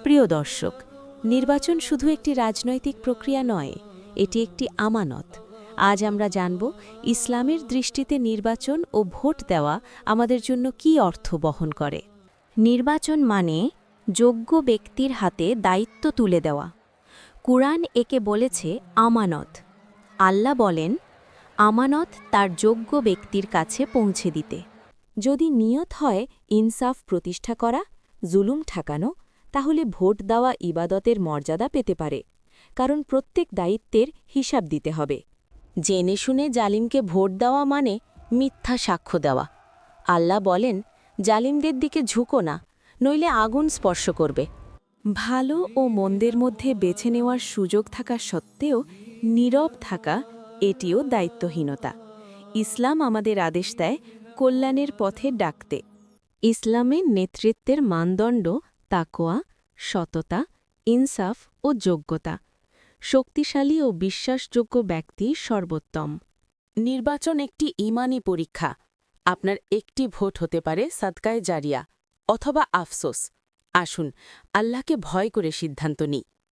প্রিয় দর্শক, নির্বাচন শুধু একটি রাজনৈতিক প্রক্রিয়া নয়, এটি একটি আমানত। আজ আমরা জানব ইসলামের দৃষ্টিতে নির্বাচন ও ভোট দেওয়া আমাদের জন্য কি অর্থ বহন করে। নির্বাচন মানে যোগ্য ব্যক্তির হাতে দায়িত্ব তুলে দেওয়া। কুরআন একে বলেছে আমানত। আল্লাহ বলেন, আমানত তার যোগ্য ব্যক্তির কাছে পৌঁছে দিতে। যদি নিয়ত হয় ইনসাফ প্রতিষ্ঠা করা, জুলুম ঠেকানো তাহলে ভোট দেওয়া ইবাদতের মর্যাদা পেতে পারে, কারণ প্রত্যেক দায়িত্বের হিসাব দিতে হবে। জেনে শুনে জালিমকে ভোট দেওয়া মানে মিথ্যা সাক্ষ্য দেওয়া। আল্লাহ বলেন, জালিমদের দিকে ঝুঁকো না, নইলে আগুন স্পর্শ করবে। ভালো ও মন্দের মধ্যে বেছে নেওয়ার সুযোগ থাকা সত্ত্বেও নীরব থাকা এটিও দায়িত্বহীনতা। ইসলাম আমাদের আদেশ দেয়, কল্যাণের পথে ডাকতে। ইসলামের নেতৃত্বের মানদণ্ড তাকোয়া সততা, ইনসাফ ও যোগ্যতা। শক্তিশালী ও বিশ্বাসযোগ্য ব্যক্তি সর্বোত্তম। নির্বাচন একটি ইমানি পরীক্ষা। আপনার একটি ভোট হতে পারে সাদকায় জারিয়া অথবা আফসোস। আসুন, আল্লাহকে ভয় করে সিদ্ধান্ত নিই।